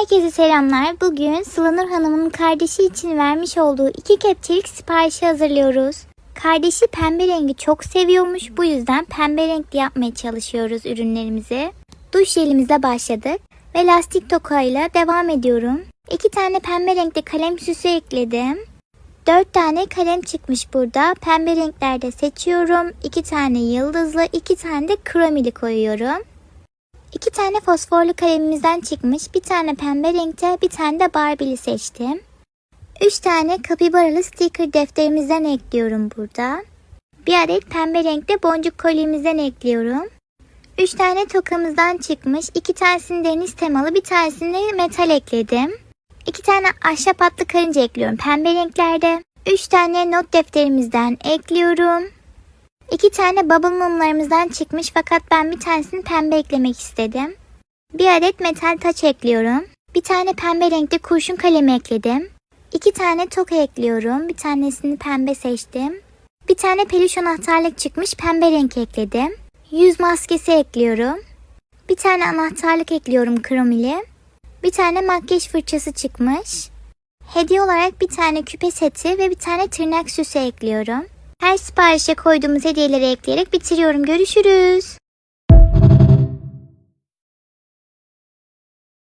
Herkese selamlar. Bugün Sılanur Hanım'ın kardeşi için vermiş olduğu iki kepçelik siparişi hazırlıyoruz. Kardeşi pembe rengi çok seviyormuş. Bu yüzden pembe renkli yapmaya çalışıyoruz ürünlerimizi. Duş jelimize başladık ve lastik tokayla devam ediyorum. İki tane pembe renkli kalem süsü ekledim. Dört tane kalem çıkmış burada. Pembe renklerde seçiyorum. İki tane yıldızlı, iki tane de kromili koyuyorum. İki tane fosforlu kalemimizden çıkmış. Bir tane pembe renkte, bir tane de Barbie'li seçtim. Üç tane kapibaralı sticker defterimizden ekliyorum burada. Bir adet pembe renkte boncuk kolyemizden ekliyorum. Üç tane tokamızdan çıkmış. İki tanesini deniz temalı, bir tanesini metal ekledim. İki tane ahşap atlı karınca ekliyorum pembe renklerde. Üç tane not defterimizden ekliyorum. İki tane bubble mumlarımızdan çıkmış fakat ben bir tanesini pembe eklemek istedim. Bir adet metal taç ekliyorum. Bir tane pembe renkli kurşun kalemi ekledim. İki tane toka ekliyorum. Bir tanesini pembe seçtim. Bir tane peluş anahtarlık çıkmış pembe renk ekledim. Yüz maskesi ekliyorum. Bir tane anahtarlık ekliyorum kromili. Bir tane makyaj fırçası çıkmış. Hediye olarak bir tane küpe seti ve bir tane tırnak süsü ekliyorum. Her siparişe koyduğumuz hediyeleri ekleyerek bitiriyorum. Görüşürüz.